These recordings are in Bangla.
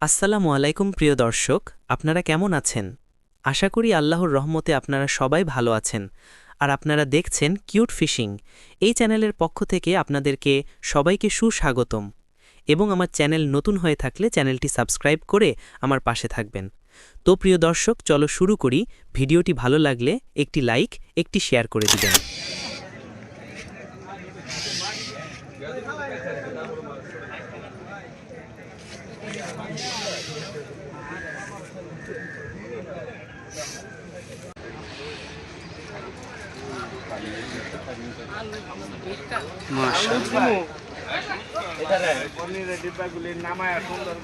আসসালামু আলাইকুম, প্রিয় দর্শক। আপনারা কেমন আছেন? আশা করি আল্লাহর রহমতে আপনারা সবাই ভালো আছেন। আর আপনারা দেখছেন কিউট ফিশিং। এই চ্যানেলের পক্ষ থেকে আপনাদেরকে সবাইকে সুস্বাগতম। এবং আমার চ্যানেল নতুন হয়ে থাকলে চ্যানেলটি সাবস্ক্রাইব করে আমার পাশে থাকবেন। তো, প্রিয় দর্শক, চলো শুরু করি। ভিডিওটি ভালো লাগলে একটি লাইক, একটি শেয়ার করে দিবেন। পনিরের ডিব্বাগুলি নামায় সুন্দর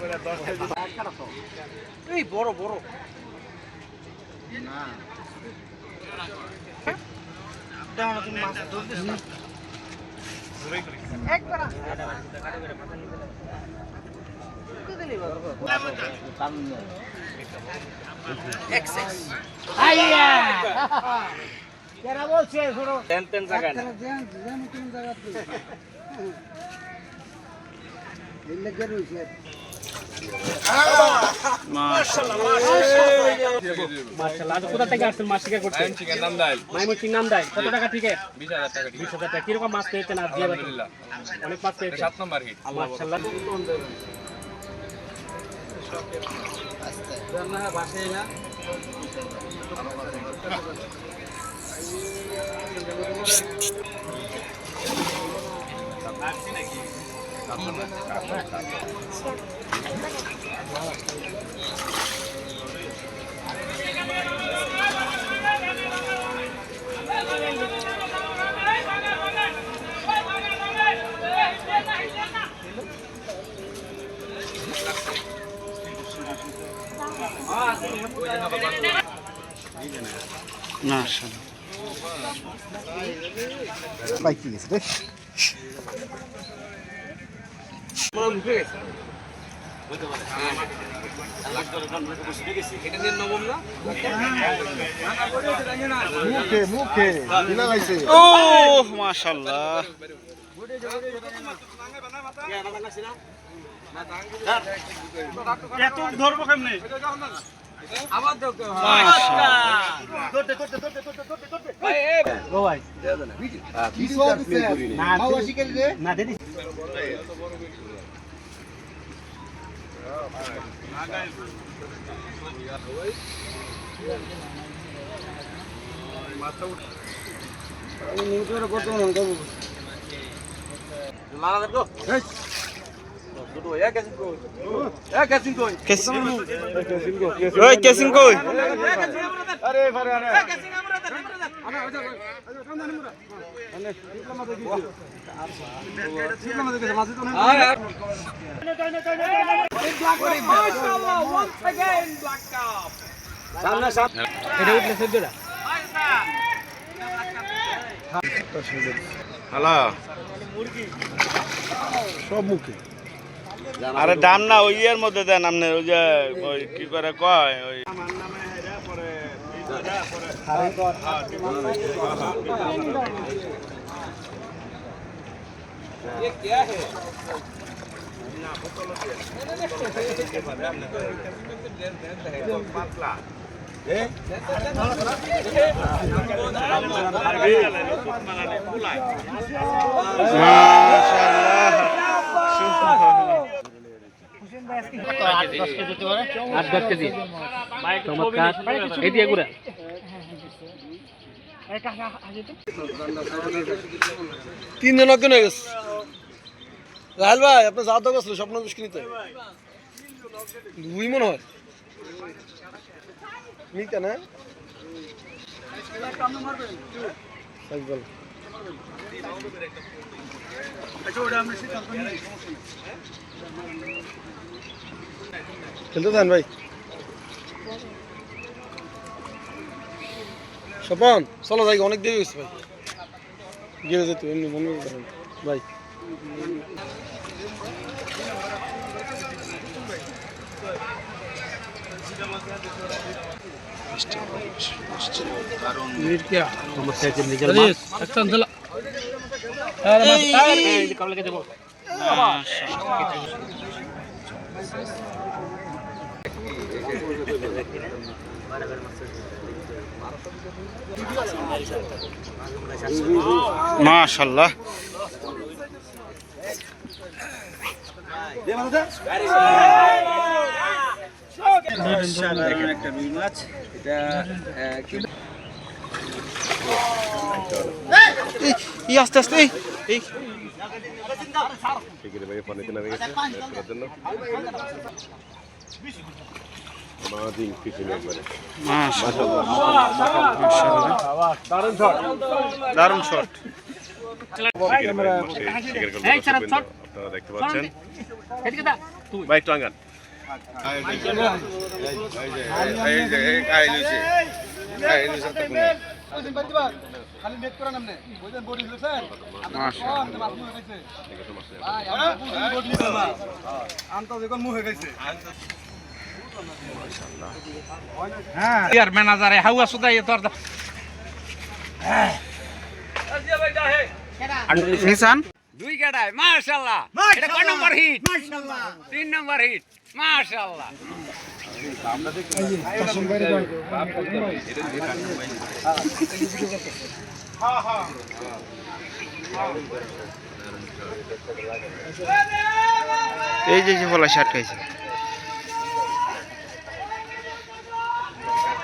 করে মাশাআল্লাহ আজ কোথা থেকে আসছেন? মাছ শিকার করতে মাইমুচির নাম দেয়। কত টাকা ঠিক বিশ হাজার টাকা কীরকম মাছ পেয়েছেন আজ দিয়ে অনেক মাছ পেয়েছেন। সাত নম্বর হিট মাশাআল্লাহ। না না বাইকে গেছে রে মুখে ও এত ধরবো কেমনে? ও ভাই কিছু দিছে মাওয়া শিকারি রে না দিদি ওই কেসিং কই এটা উঠলে সদ্যটা হ্যালো। সব মুখে। আরে দাম না ওই ইয়ের মধ্যে দেন আপনি ওই যে ওই কি করে কয় ওই আট দশ কেজি। চমৎকার। এই দিয়ে গুড়া তিন জন অজ্ঞান হয়ে গেছে। রাহেল ভাই আপনার যাওয়া দরকার ছিল স্বপ্ন দুষ্কৃতিতে দুই মনে হয়। মিতা না? খেলতে দেন ভাই। স্বপন চলো যাই অনেক দেরি হয়েছে ভাই। গেলে যেত এমনি মনে করেন ভাই बराबर মাশাল্লাহ এই আস্তে আস্তে এই এই। টিকিটে ভাই পানিতে নামে গেছে। রেস্ট জন্য দারুণ শট এই ছাড়া শট। আপনারা দেখতে পাচ্ছেন। এদিকে দা তুই। ভাই একটু আঙ্গান খালি নেট করা নামনে বুঝলেন বডি হয়েছেন আমটা দেখুন মুখ হয়ে গেছে। ইয়ার ম্যানেজারে হাউয়া সুদাই তোর নিসান? দুই কাটায় মাশাআল্লাহ। এটা কয় নম্বর হিট? মাশাআল্লাহ। তিন নম্বর হিট মাশাআল্লাহ। এই যে যে বলা শার্ট খাইছে।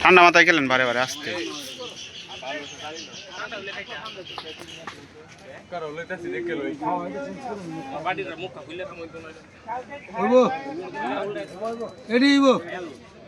ঠান্ডা মাথায় গেলেন বারে বারে আসতে। হইব।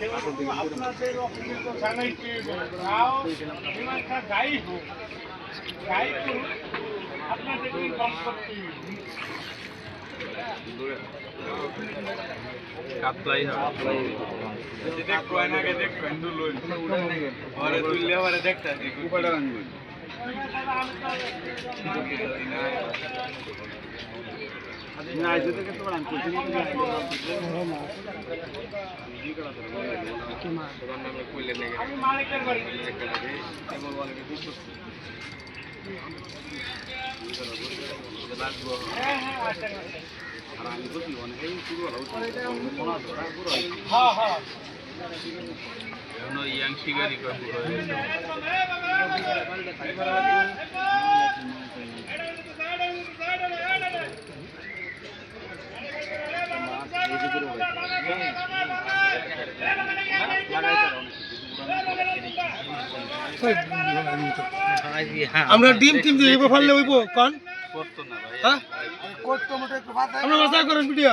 সেরকম আপনাদের অফিসে তো জানাই পেয়ে গেল তাও সীমান্তা যাই হোক যাই করুন আপনাদের কি কম করতে কাপ্লাই দেখ কয়নাকে দেখ কন্দু লই আরে তুই লেবারে দেখতা দেখ উপড়া আনবি আর আমি বুঝলি ইয়াং শিকারি করব আমরা ডিম টিম দিয়ে ফাললে হইব কোন? হ্যাঁ? আমরা বাসা করেন video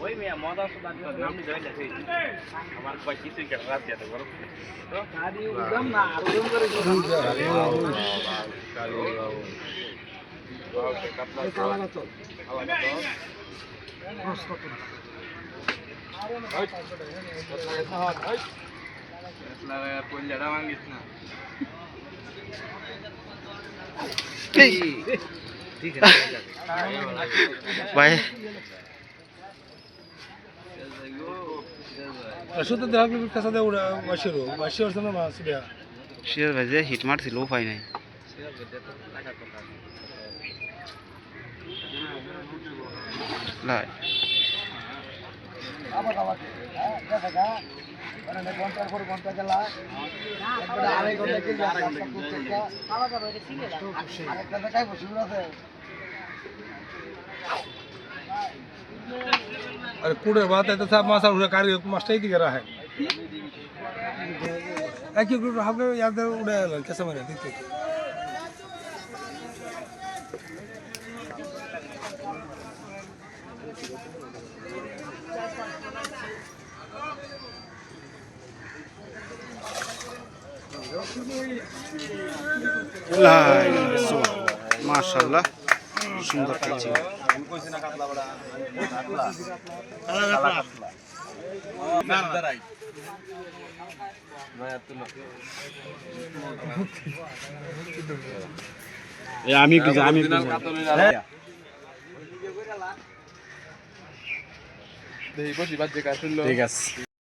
Oi, minha mão da saudade do nome dele assim. Amar com aqui sem quebrar até agora. Cari o gamar, o gamar do Rio. Cari o Raul. Cari o Raul. Raul, que capa lá. Fala lá todo. Fala lá todo. Nossa, tá tudo. લડા માંગીશ ના ভাই। শুধু দেখা কাছে মাছ দেয়া। শিয়ার ভাই যে হিট মারছিল উপায় নাই। লাই। अरे कूड़े बात है तो साहब मासा उड़ा कार्य मास्टर ही दिख रहा है। एक क्यों हम लोग याद उड़ा कैसे मरे देखते লাই মাশাআল্লাহ সুন্দর খেলছে আমি আমি ঠিক আছে।